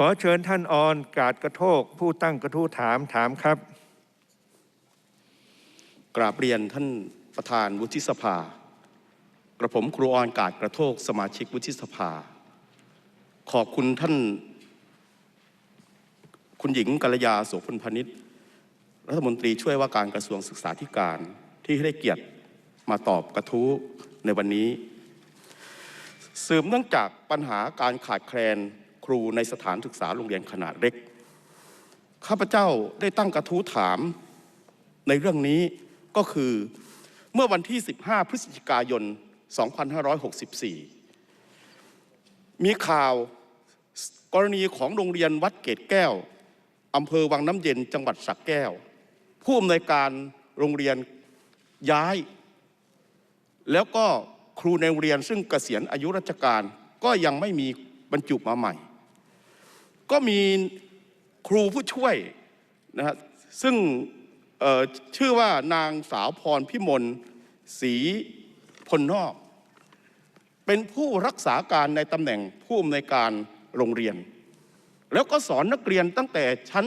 ขอเชิญท่านออนกาดกระโทก ผู้ตั้งกระทู้ถามถามครับ กราบเรียนท่านประธานวุฒิสภา กระผมครูออนกาดกระโทก สมาชิกวุฒิสภา ขอบคุณท่าน คุณหญิงกัลยาโสพลพนิษฐ์รัฐมนตรีช่วยว่าการกระทรวงศึกษาธิการที่ให้เกียรติมาตอบกระทู้ในวันนี้ สืบเนื่องจากปัญหาการขาดแคลน ครูในสถานศึกษาโรงเรียนขนาดเล็ก ข้าพเจ้าได้ตั้งกระทู้ถามในเรื่องนี้ก็คือเมื่อวันที่ 15 พฤศจิกายน 2564 มีข่าวกรณีของโรงเรียนวัดเกตแก้วอำเภอวังน้ำเย็นจังหวัดสระแก้ว ผู้อำนวยการโรงเรียนย้าย แล้วก็ครูในโรงเรียนซึ่งเกษียณอายุราชการก็ยังไม่มีบรรจุมาใหม่ ก็มีครูผู้ช่วยนะฮะซึ่งชื่อว่านางสาวพรพิมลศรีพลนอก เป็นผู้รักษาการในตำแหน่งผู้อำนวยการโรงเรียน แล้วก็สอนนักเรียนตั้งแต่ชั้น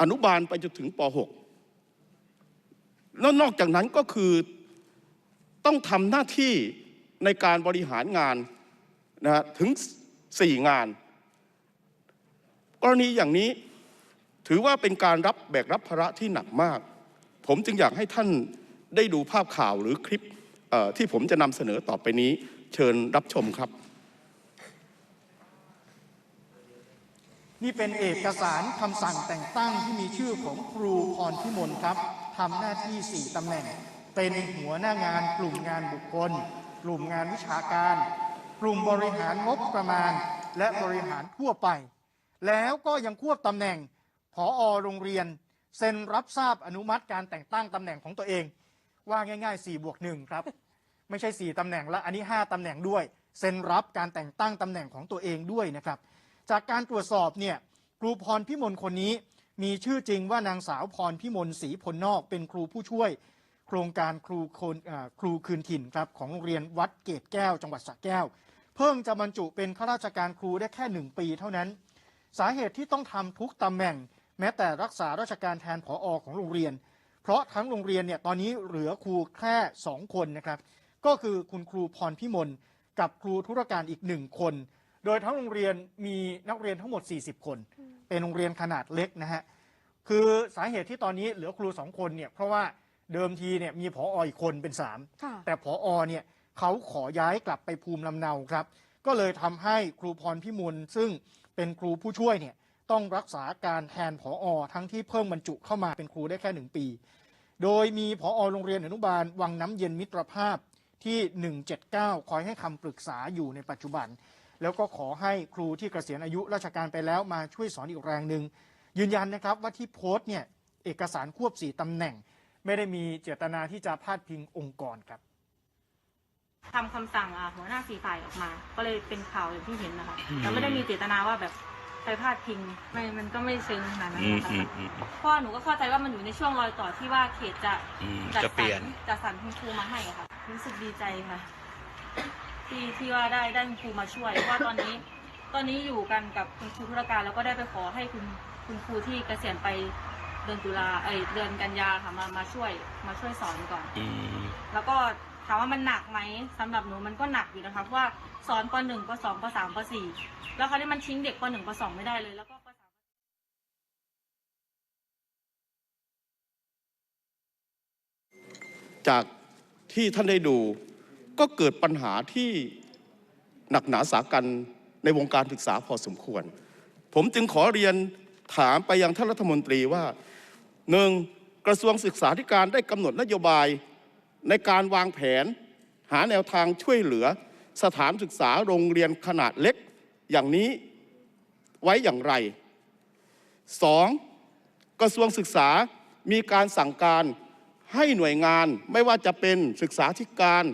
อนุบาลไปจนถึงป .6 แล้วนอกจากนั้นก็คือต้องทำหน้าที่ในการบริหารงานนะฮะถึง 4 งาน กรณีอย่างนี้ถือว่าเป็นการรับแบกรับภาระที่หนักมาก ผมจึงอยากให้ท่านได้ดูภาพข่าวหรือคลิปที่ผมจะนำเสนอต่อไปนี้ เชิญรับชมครับ นี่เป็นเอกสารคำสั่งแต่งตั้งที่มีชื่อของครูพรพิมลครับทำหน้าที่ 4ตำแหน่ง เป็นหัวหน้างานกลุ่มงานบุคคล กลุ่มงานวิชาการ กลุ่มบริหารงบประมาณ และบริหารทั่วไป แล้วก็ยังควบตำแหน่งผอโรงเรียน เซ็นรับทราบอนุมัติการแต่งตั้งตำแหน่งของตัวเอง ว่าง่ายๆ4บวก1ครับ ไม่ใช่ 4ตำแหน่งละอันนี้ 5ตำแหน่งด้วย เซ็นรับการแต่งตั้งตำแหน่งของตัวเองด้วยนะครับ จากการตรวจสอบเนี่ยครูพรพิมลคนนี้มีชื่อจริงว่านางสาวพรพิมลศรีพลนอกเป็นครูผู้ช่วย โครงการครูคนครูคืนถิ่นครับของโรงเรียนวัดเกตแก้ว จังหวัดสระแก้ว เพิ่งจะบรรจุเป็นข้าราชการครูได้แค่หนึ่งปีเท่านั้น สาเหตุที่ต้องทำทุกตำแหน่ง แม้แต่รักษาราชการแทนผออของโรงเรียน เพราะทั้งโรงเรียนเนี่ยตอนนี้เหลือครูแค่สองคนนะครับ ก็คือคุณครูพรพิมลกับครูธุรการอีกหนึ่งคน โดยทั้งโรงเรียนมีนักเรียนทั้งหมด 40 คน เป็นโรงเรียนขนาดเล็กนะฮะคือสาเหตุที่ตอนนี้เหลือครูสองคนเนี่ยเพราะว่าเดิมทีเนี่ยมีผออีกคนเป็นสามค่ะแต่ผอเนี่ยเขาขอย้ายกลับไปภูมิลำเนาครับ ก็เลยทำให้ครูพรพิมลซึ่งเป็นครูผู้ช่วยเนี่ยต้องรักษาการแทนผอทั้งที่เพิ่งบรรจุเข้ามาเป็นครูได้แค่หนึ่งปี โดยมีผอโรงเรียนอนุบาล วังน้ำเย็นมิตรภาพที่ 179 คอยให้คำปรึกษาอยู่ในปัจจุบัน แล้วก็ขอให้ครูที่เกษียณอายุราชการไปแล้วมาช่วยสอนอีกแรงหนึ่งยืนยันนะครับว่าที่โพสต์เนี่ยเอกสารควบสีตำแหน่ง ไม่ได้มีเจตนาที่จะพาดพิงองค์กรครับ ทำคำสั่งอะหัวหน้าสีฝ่ายออกมา ก็เลยเป็นข่าวอย่างที่เห็นนะคะแต่ไม่ได้มีเจตนาว่าแบบไปพาดพิงไม่มันก็ไม่เชิงขนาดนั้นอืมนะคะอืมอืมเพราะว่าหนูก็เข้าใจว่ามันอยู่ในช่วงรอยต่อที่ว่าเขตจะอืมจัดจะเปลี่ยนสรรจัดสรรคุณครูมาให้อะค่ะ รู้สึกดีใจค่ะ ที่ที่ว่าได้ได้คุณครูมาช่วยเพราะว่าตอนนี้ ตอนนี้อยู่กันกับคุณครูธุรการแล้วก็ได้ไปขอให้คุณคุณครูที่เกษียณไปเดือนตุลาเอยเดือนกันยาค่ะมามาช่วยมาช่วยสอนก่อน อืม แล้วก็ ถามว่ามันหนักไหมสำหรับหนูมันก็หนักอยู่นะคะเพราะว่าสอนปหนึ่งปสองปสามปสี่แล้วคราวนี้มันทิ้งเด็กปหนึ่งปสองไม่ได้เลยแล้วก็ปสามจากที่ท่านได้ดูก็เกิดปัญหาที่หนักหนาสากันในวงการศึกษาพอสมควร ผมจึงขอเรียนถามไปยังท่านรัฐมนตรีว่าหนึ่งกระทรวงศึกษาธิการได้กำหนดนโยบาย ในการวางแผนหาแนวทางช่วยเหลือสถานศึกษาโรงเรียนขนาดเล็กอย่างนี้ไว้อย่างไรสองกระทรวงศึกษามีการสั่งการให้หน่วยงานไม่ว่าจะเป็นศึกษาธิการ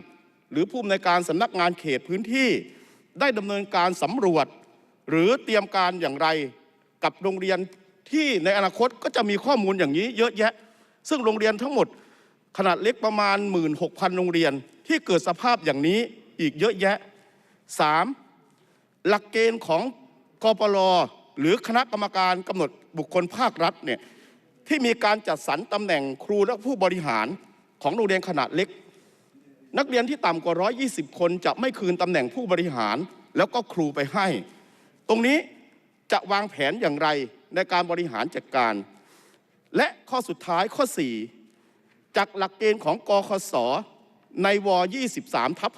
หรือผู้อำนวยการสำนักงานเขตพื้นที่ ได้ดำเนินการสำรวจ หรือเตรียมการอย่างไร กับโรงเรียนที่ในอนาคตก็จะมีข้อมูลอย่างนี้เยอะแยะ ซึ่งโรงเรียนทั้งหมด ขนาดเล็กประมาณ 16,000 โรงเรียนที่เกิดสภาพอย่างนี้อีกเยอะแยะ 3. หลักเกณฑ์ของกปรหรือคณะกรรมการกำหนดบุคคลภาครัฐเนี่ยที่มีการจัดสรรตำแหน่งครูและผู้บริหารของโรงเรียนขนาดเล็ก นักเรียนที่ต่ำกว่า 120 คนจะไม่คืนตำแหน่งผู้บริหารแล้วก็ครูไปให้ ตรงนี้จะวางแผนอย่างไรในการบริหารจัดการ และข้อสุดท้ายข้อ 4 จากหลักเกณฑ์ของกคสในว23ทับ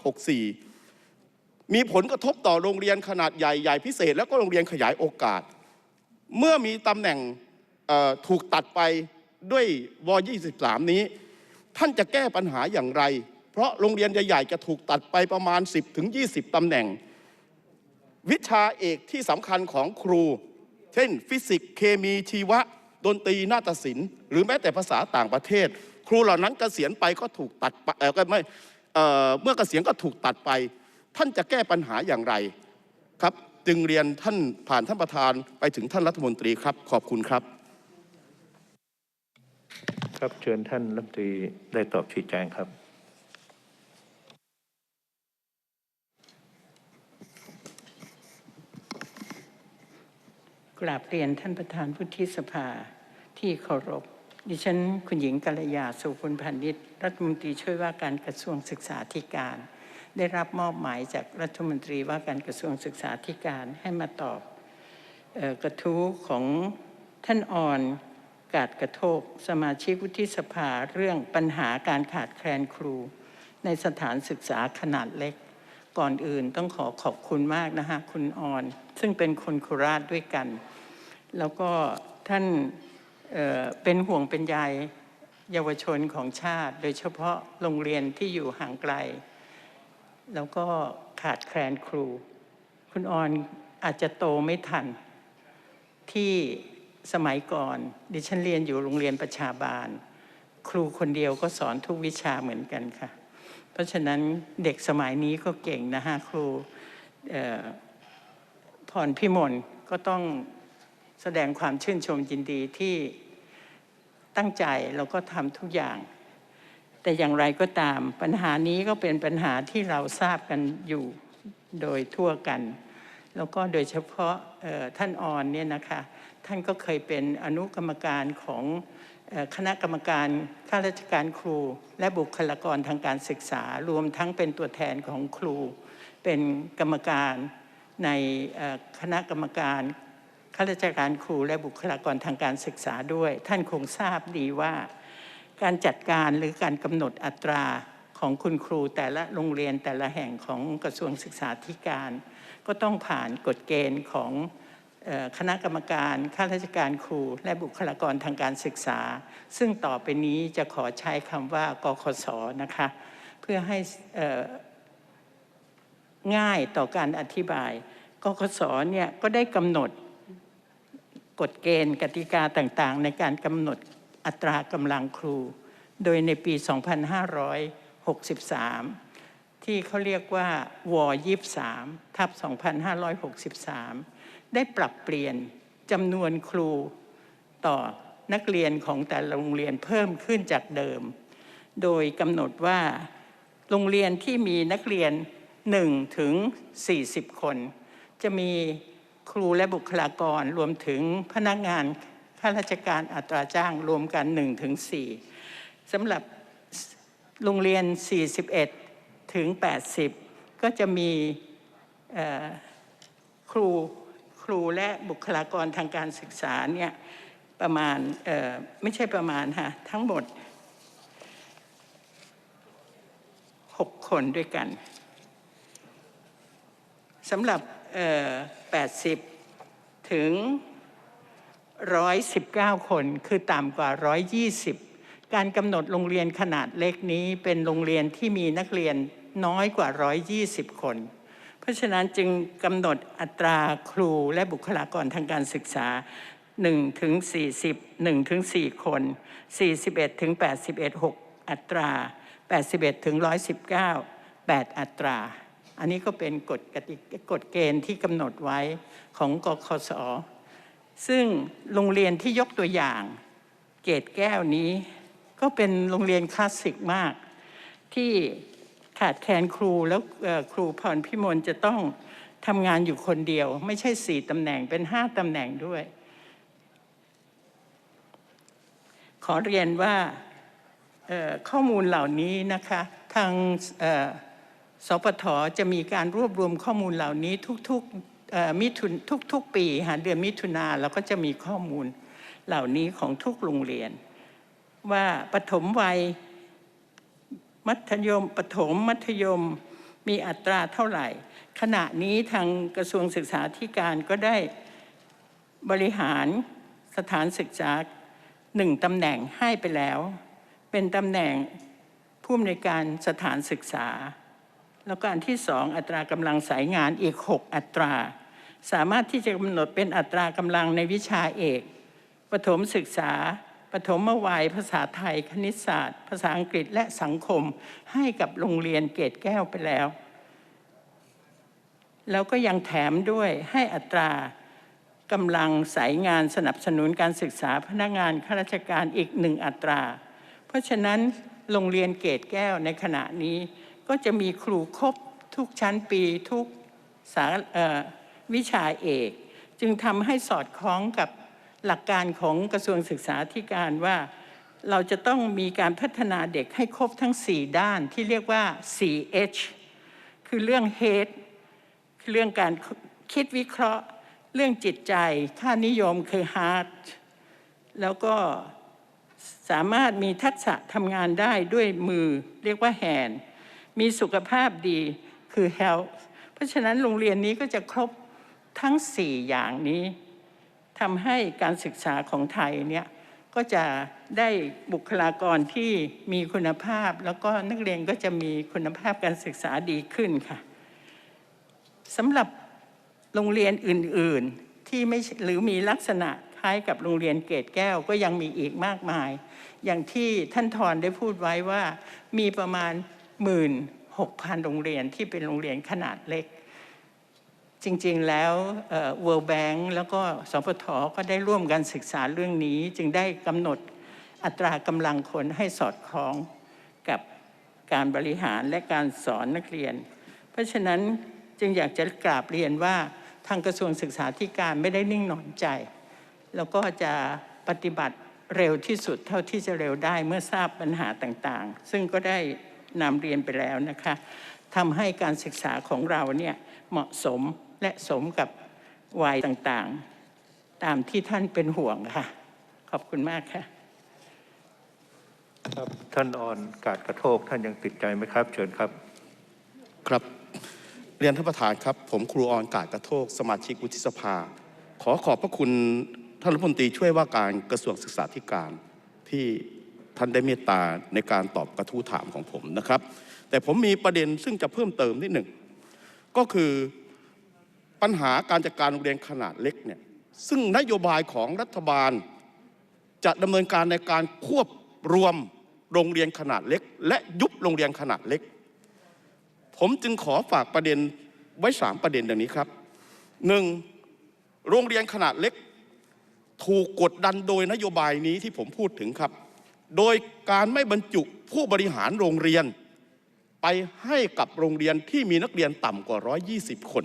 64 มีผลกระทบต่อโรงเรียนขนาดใหญ่ใหญ่พิเศษ แล้วก็โรงเรียนขยายโอกาส เมื่อมีตำแหน่งถูกตัดไปด้วยว23 นี้ ท่านจะแก้ปัญหาอย่างไร เพราะโรงเรียนใหญ่ๆจะถูกตัดไปประมาณ 10ถึง20ตำแหน่ง วิชาเอกที่สำคัญของครู เช่น ฟิสิกส์เคมีชีวะดนตรีนาฏศิลป์หรือแม้แต่ภาษาต่างประเทศ ครูเหล่านั้นเกษียณไปก็ถูกตัดไปเอ่อก็ไม่เอ่อเมื่อเกษียณก็ถูกตัดไป ท่านจะแก้ปัญหาอย่างไรครับ จึงเรียนท่านผ่านท่านประธานไปถึงท่านรัฐมนตรีครับ ขอบคุณครับ ครับเชิญท่านรัฐมนตรีได้ตอบชี้แจงครับกราบเรียนท่านประธานวุฒิสภาที่เคารพ ดิฉันคุณหญิงกัลยาสุพลพันธ์นิตรัฐมนตรีช่วยว่าการกระทรวงศึกษาธิการ ได้รับมอบหมายจากรัฐมนตรีว่าการกระทรวงศึกษาธิการให้มาตอบออกระทู้ของท่านอ่อนกาดกระโทกสมาชิกวุฒิสภาเรื่องปัญหาการขาดแคลนครู ในสถานศึกษาขนาดเล็ก ก่อนอื่นต้องขอขอบคุณมากนะคะคุณอ่อน ซึ่งเป็นคนโคราชด้วยกัน แล้วก็ท่าน เป็นห่วงเป็นใยเยาวชนของชาติ โดยเฉพาะโรงเรียนที่อยู่ห่างไกล แล้วก็ขาดแคลนครู คุณออนอาจจะโตไม่ทัน ที่สมัยก่อน ดิฉันเรียนอยู่โรงเรียนประชาบาล ครูคนเดียวก็สอนทุกวิชาเหมือนกันค่ะ เพราะฉะนั้นเด็กสมัยนี้ก็เก่งนะฮะครูผ่อพรพิมลก็ต้อง แสดงความชื่นชมยินดีที่ตั้งใจแล้วก็ทำทุกอย่าง แต่อย่างไรก็ตามปัญหานี้ก็เป็นปัญหาที่เราทราบกันอยู่โดยทั่วกัน แล้วก็โดยเฉพาะท่านออนเนี่ยนะคะท่านก็เคยเป็นอนุกรรมการของคณะกรรมการข้าราชการครู และบุคลากรทางการศึกษา รวมทั้งเป็นตัวแทนของครู เป็นกรรมการในคณะกรรมการ ข้าราชการครูและบุคลากรทางการศึกษาด้วย ท่านคงทราบดีว่า การจัดการหรือการกำหนดอัตราของคุณครูแต่ละโรงเรียนแต่ละแห่งของกระทรวงศึกษาธิการ ก็ต้องผ่านกฎเกณฑ์ของคณะกรรมการข้าราชการครู และบุคลากรทางการศึกษา ซึ่งต่อไปนี้จะขอใช้คำว่ากคสนะคะเพื่อให้ง่ายต่อการอธิบายกคสเนี่ยก็ได้กำหนด กฎเกณฑ์กติกาต่างๆ ในการกำหนดอัตรากำลังครู โดยในปี 2563 ที่เขาเรียกว่าว23ทับ2563 ได้ปรับเปลี่ยนจำนวนครูต่อนักเรียนของแต่ละโรงเรียนเพิ่มขึ้นจากเดิม โดยกำหนดว่าโรงเรียนที่มีนักเรียน 1 ถึง 40 คน จะมี ครูและบุคลากรรวมถึงพนักงานข้าราชการอัตราจ้างรวมกัน1ถึง4สำหรับโรงเรียน 41 ถึง 80 ก็จะมีครูครูและบุคลากรทางการศึกษาเนี่ยประมาณไม่ใช่ประมาณค่ะทั้งหมด 6 คนด้วยกันสำหรับ 80 ถึง 119 คน คือต่ำกว่า 120 การกำหนดโรงเรียนขนาดเล็กนี้เป็นโรงเรียนที่มีนักเรียนน้อยกว่า 120 คน เพราะฉะนั้นจึงกำหนดอัตราครูและบุคลากรทางการศึกษา1ถึง40 1ถึง4คน 41ถึง81 6 อัตรา 81ถึง119 8 อัตรา อันนี้ก็เป็นกฎกติกฎเกณฑ์ที่กำหนดไว้ของกคสซึ่งโรงเรียนที่ยกตัวอย่าง เกตแก้วนี้ ก็เป็นโรงเรียนคลาสสิกมาก ที่ขาดแคลนครูแล้วครูพรพิมลจะต้องทำงานอยู่คนเดียว ไม่ใช่สี่ตำแหน่งเป็นห้าตำแหน่งด้วย ขอเรียนว่าข้อมูลเหล่านี้นะคะ ทาง สปทจะมีการรวบรวมข้อมูลเหล่านี้ทุกๆมิถุนทุกๆ ปีหาเดือนมิถุนาเราก็จะมีข้อมูลเหล่านี้ของทุกโรงเรียน ว่าปฐมวัยมัธยมปฐมมัธยมมีอัตราเท่าไหร่ ขณะนี้ทางกระทรวงศึกษาธิการก็ได้บริหารสถานศึกษาหนึ่งตำแหน่งให้ไปแล้ว เป็นตำแหน่งผู้อำนวยการสถานศึกษา แล้วก็อันที่สองอัตรากำลังสายงานอีก 6 อัตรา สามารถที่จะกำหนดเป็นอัตรากำลังในวิชาเอกประถมศึกษาปฐมวัยภาษาไทยคณิตศาสตร์ ภาษาอังกฤษและสังคมให้กับโรงเรียนเกตแก้วไปแล้ว แล้วก็ยังแถมด้วยให้อัตรากำลังสายงานสนับสนุนการศึกษาพนักงานข้าราชการอีกหนึ่งอัตรา เพราะฉะนั้นโรงเรียนเกตแก้วในขณะนี้ ก็จะมีครูครบทุกชั้นปีทุกสาวิชาเอก จึงทำให้สอดคล้องกับหลักการของกระทรวงศึกษาธิการว่าเราจะต้องมีการพัฒนาเด็กให้ครบทั้ง 4 ด้านที่เรียกว่า 4H คือเรื่อง head คือเรื่องการคิดวิเคราะห์ เรื่องจิตใจ ค่านิยมคือ heart แล้วก็สามารถมีทักษะทำงานได้ด้วยมือเรียกว่า hand มีสุขภาพดีคือ health เพราะฉะนั้นโรงเรียนนี้ก็จะครบทั้ง 4 อย่างนี้ทำให้การศึกษาของไทยเนี่ยก็จะได้บุคลากรที่มีคุณภาพ แล้วก็นักเรียนก็จะมีคุณภาพการศึกษาดีขึ้นค่ะสำหรับโรงเรียนอื่นๆที่ไม่หรือมีลักษณะคล้ายกับโรงเรียนเกตแก้วก็ยังมีอีกมากมาย อย่างที่ท่านทรได้พูดไว้ว่ามีประมาณ 16,000 โรงเรียนที่เป็นโรงเรียนขนาดเล็ก จริงๆแล้วเอ่อ World Bank แล้วก็สพทก็ได้ร่วมกันศึกษาเรื่องนี้ จึงได้กำหนดอัตรากำลังคนให้สอดคล้องกับการบริหารและการสอนนักเรียน เพราะฉะนั้นจึงอยากจะกราบเรียนว่าทางกระทรวงศึกษาธิการไม่ได้นิ่งนอนใจ แล้วก็จะปฏิบัติเร็วที่สุดเท่าที่จะเร็วได้เมื่อทราบปัญหาต่างๆ ซึ่งก็ได้ นำเรียนไปแล้วนะคะทำให้การศึกษาของเราเนี่ยเหมาะสมและสมกับวัยต่างๆ ตามที่ท่านเป็นห่วงค่ะ ขอบคุณมากค่ะครับท่านออนกาดกระโทกท่านยังติดใจไหมครับ เชิญครับครับเรียนท่านประธานครับ ผมครูออนกาดกระโทกสมาชิกวุฒิสภา ขอขอบพระคุณท่านรัฐมนตรีช่วยว่าการกระทรวงศึกษาธิการที่ ท่านได้เมตตาในการตอบกระทู้ถามของผมนะครับ แต่ผมมีประเด็นซึ่งจะเพิ่มเติมนิดหนึ่งก็คือปัญหาการจัดการโรงเรียนขนาดเล็กเนี่ยซึ่งนโยบายของรัฐบาล จะดำเนินการในการควบรวมโรงเรียนขนาดเล็ก และยุบโรงเรียนขนาดเล็ก ผมจึงขอฝากประเด็นไว้สามประเด็นดังนี้ครับหนึ่งโรงเรียนขนาดเล็ก ถูกกดดันโดยนโยบายนี้ที่ผมพูดถึงครับ โดยการไม่บรรจุผู้บริหารโรงเรียน ไปให้กับโรงเรียนที่มีนักเรียนต่ำกว่า 120 คน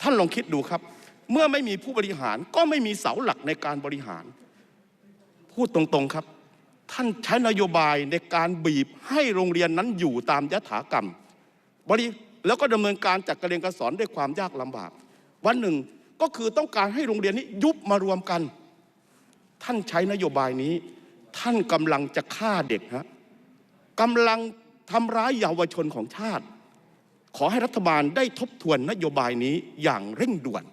ท่านลองคิดดูครับ เมื่อไม่มีผู้บริหารก็ไม่มีเสาหลักในการบริหาร พูดตรงๆครับ ท่านใช้นโยบายในการบีบให้โรงเรียนนั้นอยู่ตามยถากรรมบริแล้วก็ดำเนินการจัดการเรียนการสอนด้วยความยากลำบาก วันหนึ่งก็คือต้องการให้โรงเรียนนี้ยุบมารวมกัน ท่านใช้นโยบายนี้ ท่านกำลังจะฆ่าเด็กฮะกำลังทำร้ายเยาวชนของชาติ ขอให้รัฐบาลได้ทบทวนนโยบายนี้อย่างเร่งด่วน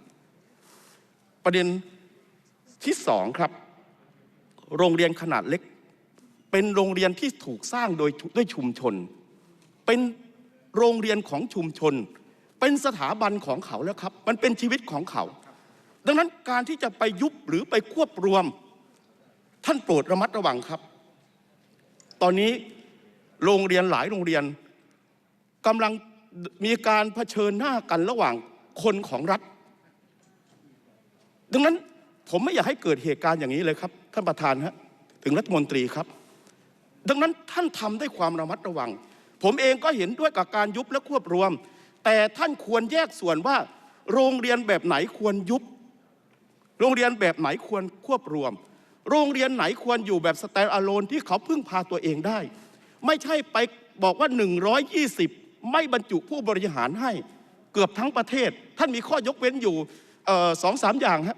ประเด็นที่สองครับ โรงเรียนขนาดเล็ก เป็นโรงเรียนที่ถูกสร้างโดยด้วยชุมชน เป็นโรงเรียนของชุมชน เป็นสถาบันของเขาแล้วครับ มันเป็นชีวิตของเขา ดังนั้นการที่จะไปยุบหรือไปควบรวม ท่านโปรดระมัดระวังครับ ตอนนี้โรงเรียนหลายโรงเรียนกำลังมีการเผชิญหน้ากันระหว่างคนของรัฐ ดังนั้นผมไม่อยากให้เกิดเหตุการณ์อย่างนี้เลยครับ ท่านประธานฮะถึงรัฐมนตรีครับ ดังนั้นท่านทำด้วยความระมัดระวัง ผมเองก็เห็นด้วยกับการยุบและควบรวม แต่ท่านควรแยกส่วนว่า โรงเรียนแบบไหนควรยุบ โรงเรียนแบบไหนควรควบรวม โรงเรียนไหนควรอยู่แบบสแตนอะโลนที่เขาพึ่งพาตัวเองได้ ไม่ใช่ไปบอกว่า 120 ไม่บรรจุผู้บริหารให้เกือบทั้งประเทศ ท่านมีข้อยกเว้นอยู่สองสามอย่างฮะ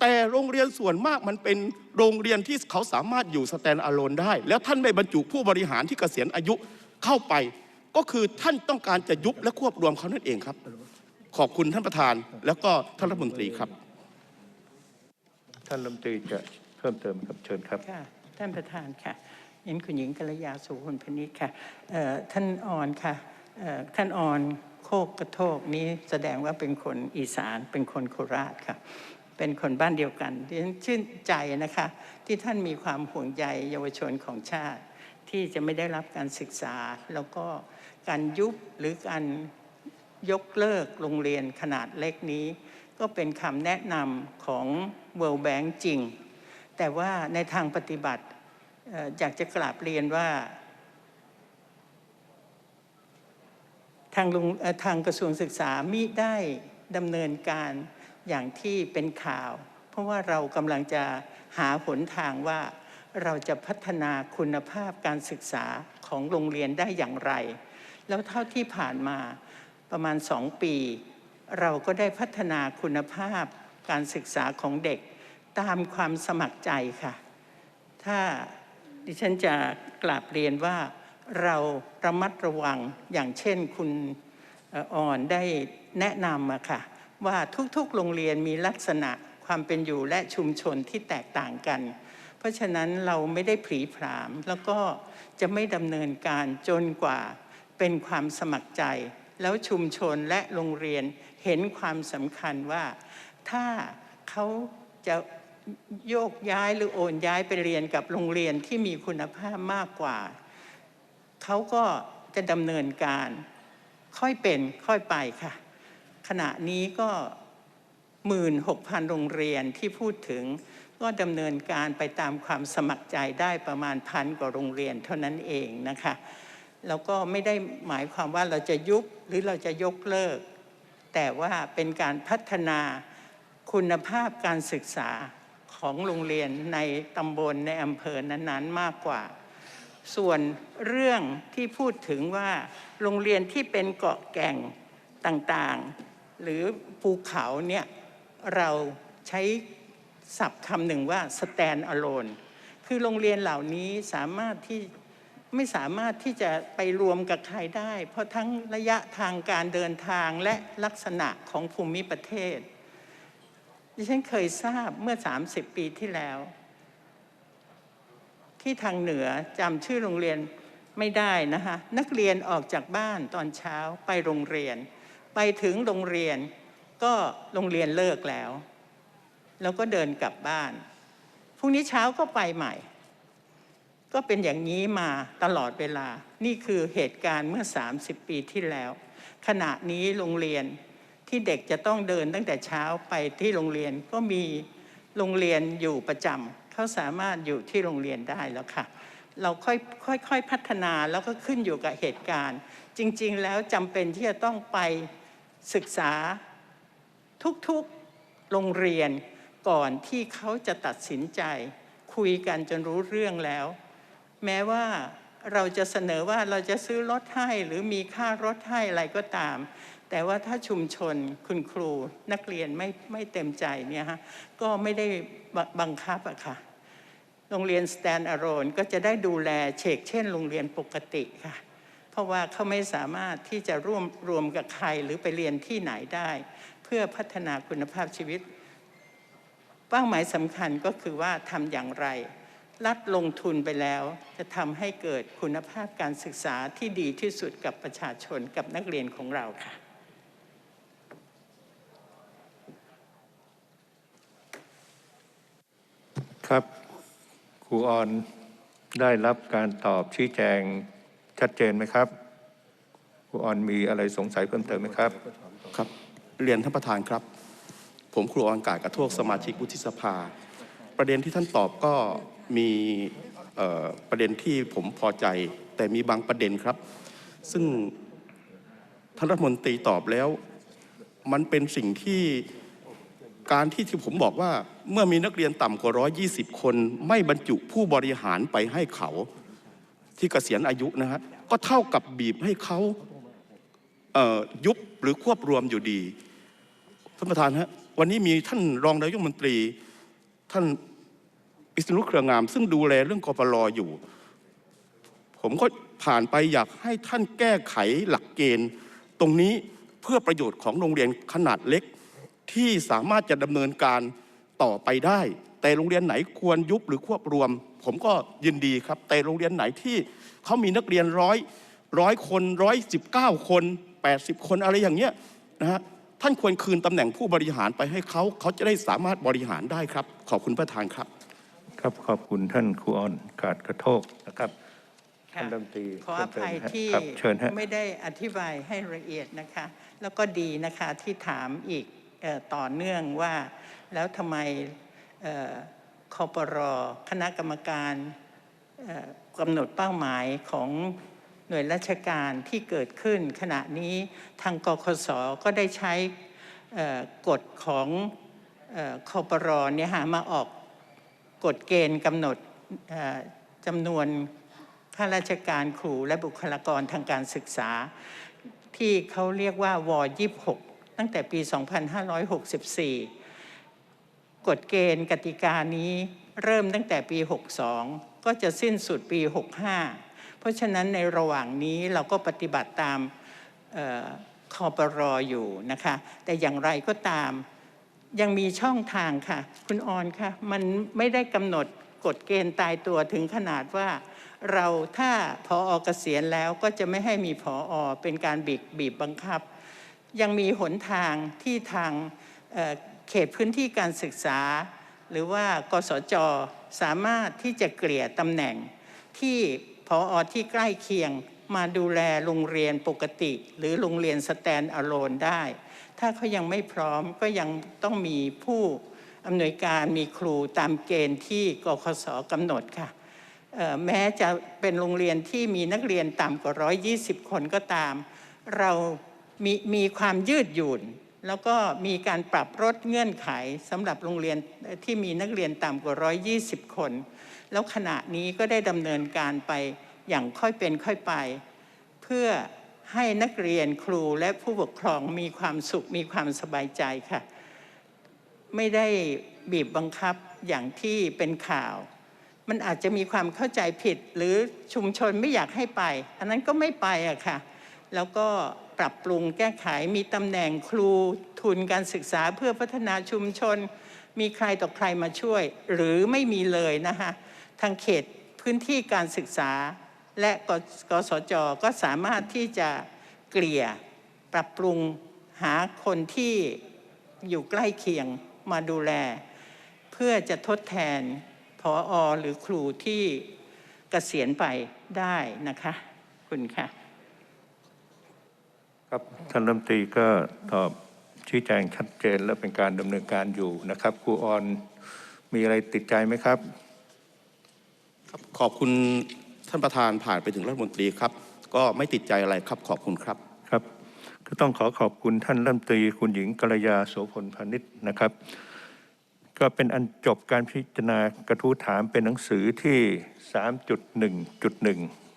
แต่โรงเรียนส่วนมากมันเป็นโรงเรียนที่เขาสามารถอยู่สแตนอะโลนได้ แล้วท่านไม่บรรจุผู้บริหารที่เกษียณอายุเข้าไป ก็คือท่านต้องการจะยุบและควบรวมเขานั่นเองครับ ขอบคุณท่านประธานแล้วก็ท่านรัฐมนตรีครับ ท่านรัฐมนตรีจะ เพิ่มเติมครับเชิญครับค่ะท่านประธานค่ะยินคุณหญิงกัลยาสุวรรณพนิษฐ์ค่ะท่านออนค่ะท่านออนโคกกระโทกนี้แสดงว่าเป็นคนอีสานเป็นคนโคราชค่ะ เป็นคนบ้านเดียวกันดิฉันชื่นใจนะคะ ที่ท่านมีความห่วงใยเยาวชนของชาติ ที่จะไม่ได้รับการศึกษา แล้วก็การยุบหรือการยกเลิกโรงเรียนขนาดเล็กนี้ ก็เป็นคำแนะนำของ World Bank จริง แต่ว่าในทางปฏิบัติอยากจะกราบเรียนว่า ทางงทางกระทรวงศึกษามิได้ดำเนินการอย่างที่เป็นข่าว เพราะว่าเรากำลังจะหาหนทางว่าเราจะพัฒนาคุณภาพการศึกษาของโรงเรียนได้อย่างไร แล้วเท่าที่ผ่านมาประมาณสองปี เราก็ได้พัฒนาคุณภาพการศึกษาของเด็ก ตามความสมัครใจค่ะ ถ้าดิฉันจะกราบเรียนว่าเราระมัดระวังอย่างเช่นคุณอ่อนได้แนะนำมาค่ะ ว่าทุกๆโรงเรียนมีลักษณะความเป็นอยู่และชุมชนที่แตกต่างกัน เพราะฉะนั้นเราไม่ได้ผีผามแล้วก็จะไม่ดำเนินการจนกว่าเป็นความสมัครใจ แล้วชุมชนและโรงเรียนเห็นความสำคัญว่าถ้าเขาจะ โยกย้ายหรือโอนย้ายไปเรียนกับโรงเรียนที่มีคุณภาพมากกว่า เขาก็จะดำเนินการค่อยเป็นค่อยไปค่ะ ขณะนี้ก็หมื่นหกพันโรงเรียนที่พูดถึงก็ดำเนินการไปตามความสมัครใจได้ประมาณพันกว่าโรงเรียนเท่านั้นเองนะคะแล้วก็ไม่ได้หมายความว่าเราจะยุบหรือเราจะยกเลิก แต่ว่าเป็นการพัฒนาคุณภาพการศึกษา ของโรงเรียนในตำบลในอำเภอนั้นๆ มากกว่า ส่วนเรื่องที่พูดถึงว่าโรงเรียนที่เป็นเกาะแก่งต่างๆ หรือภูเขาเนี่ยเราใช้ศัพท์คำหนึ่งว่า stand alone คือโรงเรียนเหล่านี้สามารถที่ไม่สามารถที่จะไปรวมกับใครได้ เพราะทั้งระยะทางการเดินทางและลักษณะของภูมิประเทศ ดิฉันเคยทราบเมื่อ 30 ปีที่แล้ว ที่ทางเหนือจำชื่อโรงเรียนไม่ได้นะคะนักเรียนออกจากบ้านตอนเช้าไปโรงเรียน ไปถึงโรงเรียนก็โรงเรียนเลิกแล้ว แล้วก็เดินกลับบ้านพรุ่งนี้เช้าก็ไปใหม่ ก็เป็นอย่างนี้มาตลอดเวลา นี่คือเหตุการณ์เมื่อ 30 ปีที่แล้ว ขณะนี้โรงเรียน ที่เด็กจะต้องเดินตั้งแต่เช้าไปที่โรงเรียนก็มีโรงเรียนอยู่ประจำเขาสามารถอยู่ที่โรงเรียนได้แล้วค่ะ เราค่อยค่อยๆพัฒนาแล้วก็ขึ้นอยู่กับเหตุการณ์ จริง ๆ แล้วจำเป็นที่จะต้องไปศึกษาทุกๆโรงเรียนก่อนที่เขาจะตัดสินใจ คุยกันจนรู้เรื่องแล้ว แม้ว่าเราจะเสนอว่าเราจะซื้อรถให้หรือมีค่ารถให้อะไรก็ตาม แต่ว่าถ้าชุมชนคุณครูนักเรียนไม่ไม่เต็มใจเนี่ยฮะก็ไม่ได้บังคับอะค่ะ โรงเรียน stand alone ก็จะได้ดูแลเชกเช่นโรงเรียนปกติค่ะ เพราะว่าเขาไม่สามารถที่จะร่วมรวมกับใครหรือไปเรียนที่ไหนได้ เพื่อพัฒนาคุณภาพชีวิตเป้าหมายสำคัญก็คือว่าทำอย่างไร รัฐลงทุนไปแล้วจะทำให้เกิดคุณภาพการศึกษาที่ดีที่สุดกับประชาชนกับนักเรียนของเราค่ะ ครับครูออนได้รับการตอบชี้แจงชัดเจนไหมครับครูออนมีอะไรสงสัยเพิ่มเติมไหมครับ ครับ เรียนท่านประธานครับ ผมครูออนกาดกระโทกสมาชิกวุฒิสภา ประเด็นที่ท่านตอบก็มีประเด็นที่ผมพอใจ แต่มีบางประเด็นครับ ซึ่งท่านรัฐมนตรีตอบแล้ว มันเป็นสิ่งที่การที่ที่ผมบอกว่า เมื่อมีนักเรียนต่ำกว่า 120 คน ไม่บรรจุผู้บริหารไปให้เขาที่เกษียณอายุนะฮะก็เท่ากับบีบให้เขาเยุบหรือควบรวมอยู่ดีท่านประธานฮะวันนี้มีท่านรองนายกมนตรี ท่านอิสนุเครืองาม ซึ่งดูแลเรื่องกปรอยู่ ผมก็ผ่านไปอยากให้ท่านแก้ไขหลักเกณฑ์ ตรงนี้เพื่อประโยชน์ของโรงเรียนขนาดเล็กที่สามารถจะดำเนินการ ต่อไปได้ แต่โรงเรียนไหนควรยุบหรือควบรวม ผมก็ยินดีครับ แต่โรงเรียนไหนที่เขามีนักเรียนร้อยร้อยคนร้อยสิบเก้าคนแปดสิบคนอะไรอย่างเงี้ยนะฮะท่านควรคืนตำแหน่งผู้บริหารไปให้เขาเขาจะได้สามารถบริหารได้ครับ ขอบคุณประธานครับ ครับขอบคุณท่านครูออนกาดกระโทกนะครับค่ะท่านรัฐมนตรีขออภัยเพิ่มเติมฮะที่ครับเชิญฮะไม่ได้อธิบายให้ละเอียดนะคะ แล้วก็ดีนะคะที่ถามอีกเอ่อ ต่อเนื่องว่า แล้วทำไมออคอปรคณะกรรมการกำหนดเป้าหมายของหน่วยราชการที่เกิดขึ้น ขณะนี้ทางกคสก็ได้ใช้กฎของออคอปรเนี่ยหามาออกกฎเกณฑ์กำหนดจำนวนข้าราชการครูและบุคลากรทางการศึกษา ที่เขาเรียกว่าว26 ตั้งแต่ปี 2564 กฎเกณฑ์กติกานี้เริ่มตั้งแต่ปี 62 ก็จะสิ้นสุดปี 65 เพราะฉะนั้นในระหว่างนี้เราก็ปฏิบัติตามออคอปรออยู่นะคะ แต่อย่างไรก็ตามยังมีช่องทางค่ะ คุณออนค่ะ มันไม่ได้กำหนดกฎเกณฑ์ตายตัวถึงขนาดว่า เราถ้าพออเกษียณแล้วก็จะไม่ให้มีพออเป็นการบีบบีบบังคับ ยังมีหนทางที่ทางเเขตพื้นที่การศึกษา หรือว่ากสจสามารถที่จะเกลี่ยตำแหน่ง ที่พออที่ใกล้เคียงมาดูแลโรงเรียนปกติ หรือโรงเรียนสแตนอะโลนได้ ถ้าเขายังไม่พร้อมก็ยังต้องมีผู้อำนวยการมีครูตามเกณฑ์ที่กคสกำหนดค่ะแม้จะเป็นโรงเรียนที่มีนักเรียนต่ำกว่า 120 คนก็ตาม เรา มีมีความยืดหยุ่น แล้วก็มีการปรับลดเงื่อนไขสำหรับโรงเรียนที่มีนักเรียนต่ำกว่า 120 คน แล้วขณะนี้ก็ได้ดำเนินการไปอย่างค่อยเป็นค่อยไป เพื่อให้นักเรียนครูและผู้ปกครองมีความสุขมีความสบายใจค่ะ ไม่ได้บีบบังคับอย่างที่เป็นข่าว มันอาจจะมีความเข้าใจผิดหรือชุมชนไม่อยากให้ไป อันนั้นก็ไม่ไปอะค่ะ แล้วก็ ปรับปรุงแก้ไขมีตำแหน่งครูทุนการศึกษาเพื่อพัฒนาชุมชน มีใครต่อใครมาช่วย หรือไม่มีเลยนะคะทางเขตพื้นที่การศึกษา และกกสจก็สามารถที่จะเกลี่ยปรับปรุงหาคนที่อยู่ใกล้เคียงมาดูแล เพื่อจะทดแทนพออหรือครูที่เกษียณไปได้นะคะ คุณค่ะ ครับท่านรัฐมนตรีก็ตอบชี้แจงชัดเจนและเป็นการดำเนินการอยู่นะครับครูออนมีอะไรติดใจไหมครับครับ ขอบคุณท่านประธานผ่านไปถึงรัฐมนตรีครับ ก็ไม่ติดใจอะไรครับขอบคุณครับครับ ก็ต้องขอขอบคุณท่านรัฐมนตรีคุณหญิงกัลยาโสพลพาณิชย์นะครับ ก็เป็นอันจบการพิจารณากระทู้ถามเป็นหนังสือที่ 3.1.1